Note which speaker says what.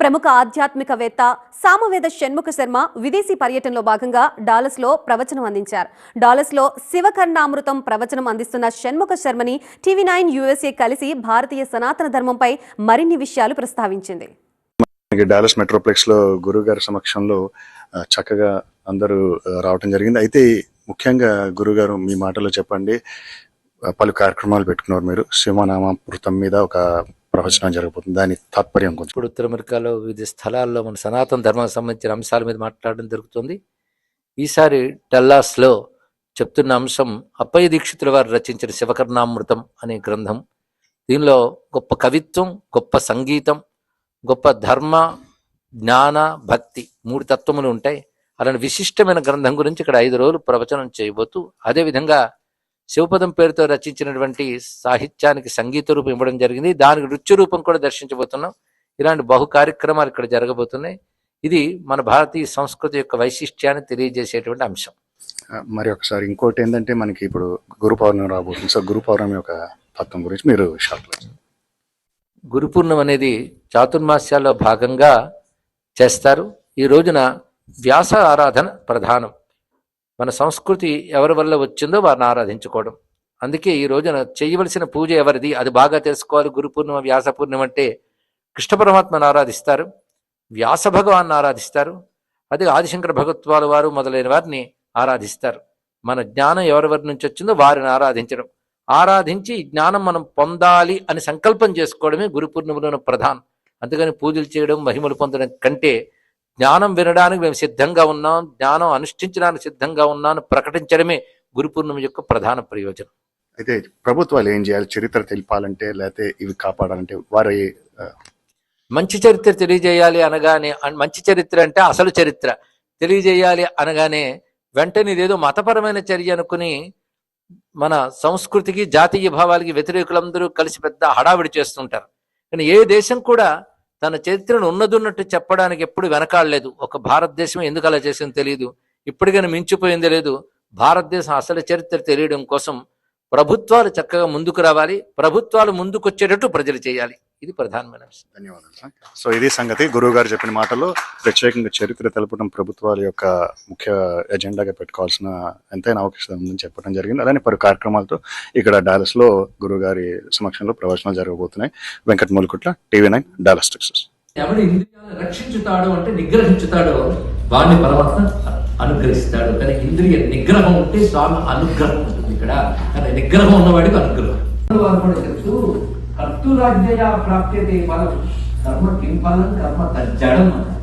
Speaker 1: ప్రముఖ ఆధ్యాత్మికవేత్త సామవేద షణ్ముఖ శర్మ విదేశీ పర్యటనలో భాగంగా డాలస్లో ప్రవచనం అందించారు. డాలస్లో శివకర్ణామృతం ప్రవచనం అందిస్తున్న షణ్ముఖ శర్మని టీవీ నైన్ యూఎస్ఏ కలిసి భారతీయ సనాతన ధర్మంపై మరిన్ని విషయాలు ప్రస్తావించింది.
Speaker 2: డాలస్ మెట్రోప్లెక్స్లో గురుగారి సమక్షంలో చక్కగా అందరూ రావటం జరిగింది. అయితే ముఖ్యంగా గురుగారు మీ మాటలో చెప్పండి. పలు కార్యక్రమాలు పెట్టుకున్నారు మీరు. శివనామామృతం మీద ఒక ప్రవచనం జరగబోతుంది. దాని తాత్పర్యం కొంచెం.
Speaker 3: ఇప్పుడు ఉత్తర అమెరికాలో వివిధ స్థలాల్లో మన సనాతన ధర్మానికి సంబంధించిన అంశాల మీద మాట్లాడడం జరుగుతుంది. ఈసారి డల్లాస్లో చెప్తున్న అంశం అప్పయ్య దీక్షితుల వారు రచించిన శివకర్ణామృతం అనే గ్రంథం. దీనిలో గొప్ప కవిత్వం గొప్ప సంగీతం గొప్ప ధర్మ జ్ఞాన భక్తి మూడు తత్వములు ఉంటాయి. అలాంటి విశిష్టమైన గ్రంథం గురించి ఇక్కడ ఐదు రోజులు ప్రవచనం చేయబోతూ అదేవిధంగా శివపదం పేరుతో రచించినటువంటి సాహిత్యానికి సంగీత రూపం ఇవ్వడం జరిగింది. దానికి నృత్య రూపం కూడా దర్శించబోతున్నాం. ఇలాంటి బహు కార్యక్రమాలు ఇక్కడ జరగబోతున్నాయి. ఇది మన భారతీయ సంస్కృతి యొక్క వైశిష్ట్యాన్ని తెలియజేసేటువంటి అంశం.
Speaker 2: మరి ఒకసారి ఇంకోటి ఏంటంటే మనకి ఇప్పుడు గురు పౌర్ణమి రాబోతుంది. సో గురు పౌర్ణమి యొక్క తత్వం గురించి మీరు
Speaker 3: గురు పూర్ణం అనేది చాతుర్మాస్యాల్లో భాగంగా చేస్తారు. ఈ రోజున వ్యాస ఆరాధన ప్రధానం. మన సంస్కృతి ఎవరి వల్ల వచ్చిందో వారిని ఆరాధించుకోవడం. అందుకే ఈ రోజున చేయవలసిన పూజ ఎవరిది? అది బాగా తెలుసుకోవాలి. గురు పూర్ణిమ వ్యాస పూర్ణిమ అంటే కృష్ణ పరమాత్మను ఆరాధిస్తారు. వ్యాస భగవాన్ని ఆరాధిస్తారు. అదే ఆదిశంకర భగవత్వాల వారు మొదలైన వారిని ఆరాధిస్తారు. మన జ్ఞానం ఎవరి వారి నుంచి వచ్చిందో వారిని ఆరాధించడం. ఆరాధించి జ్ఞానం మనం పొందాలి అని సంకల్పం చేసుకోవడమే గురు పూర్ణిమలో ప్రధానం. అందుకని పూజలు చేయడం మహిమలు పొందడం కంటే జ్ఞానం వినడానికి మేము సిద్ధంగా ఉన్నాం జ్ఞానం అనుష్ఠించడానికి సిద్ధంగా ఉన్నాను ప్రకటించడమే గురు పూర్ణిమ యొక్క ప్రధాన ప్రయోజనం.
Speaker 2: అయితే ప్రభుత్వాలు ఏం చేయాలి? చరిత్ర తెలిపాలంటే లేకపోతే ఇవి కాపాడాలంటే వారి
Speaker 3: మంచి చరిత్ర తెలియజేయాలి అనగానే అన్- మంచి చరిత్ర అంటే అసలు చరిత్ర. తెలియజేయాలి అనగానే వెంటనే ఇదేదో మతపరమైన చర్య అనుకుని మన సంస్కృతికి జాతీయ భావాలకి వ్యతిరేకులందరూ కలిసి పెద్ద హడావిడి చేస్తుంటారు. కానీ ఏ దేశం కూడా తన చరిత్రను ఉన్నదున్నట్టు చెప్పడానికి ఎప్పుడు వెనకాడలేదు. ఒక భారతదేశం ఎందుకు అలా చేసిందో తెలియదు ఇప్పటికైనా మించిపోయింది లేదు. భారతదేశం అసలు చరిత్ర తెలియడం కోసం ప్రభుత్వాలు చక్కగా ముందుకు రావాలి. ప్రభుత్వాలు ముందుకొచ్చేటట్టు ప్రజలు చేయాలి. ఇది ప్రధానమైన అంశం
Speaker 2: ధన్యవాదాలు. సార్ సో ఇది సంగతి. గురువు గారు చెప్పిన మాటలో ప్రత్యేకంగా చరిత్ర తెలపడం ప్రభుత్వాల యొక్క ముఖ్య ఎజెండాగా పెట్టుకోవాల్సిన ఎంతైనా అవకాశం ఉందని చెప్పడం జరిగింది. అలానే పలు కార్యక్రమాలతో ఇక్కడ డాలస్లో గురువు గారి సమక్షంలో ప్రవచనాలు జరగబోతున్నాయి. Venkata Mulakutla TV nine Dallas Texas.
Speaker 4: ఎవడు ఇంద్రియాలను రక్షించుతాడో అంటే నిగ్రహించుతాడో వాడిని పరమాత్మ అనుగ్రహిస్తాడు. కానీ ఇంద్రియ నిగ్రహం ఉంటే స్వామి అనుగ్రహం ఉంటుంది. ఇక్కడ కానీ నిగ్రహం ఉన్నవాడికి అనుగ్రహం. వారు కూడా చెప్తూ కర్తురాజ్యయ ప్రాప్యతే ఫలం కర్మ కిం ఫలం కర్మ తజ్జడం అన్నారు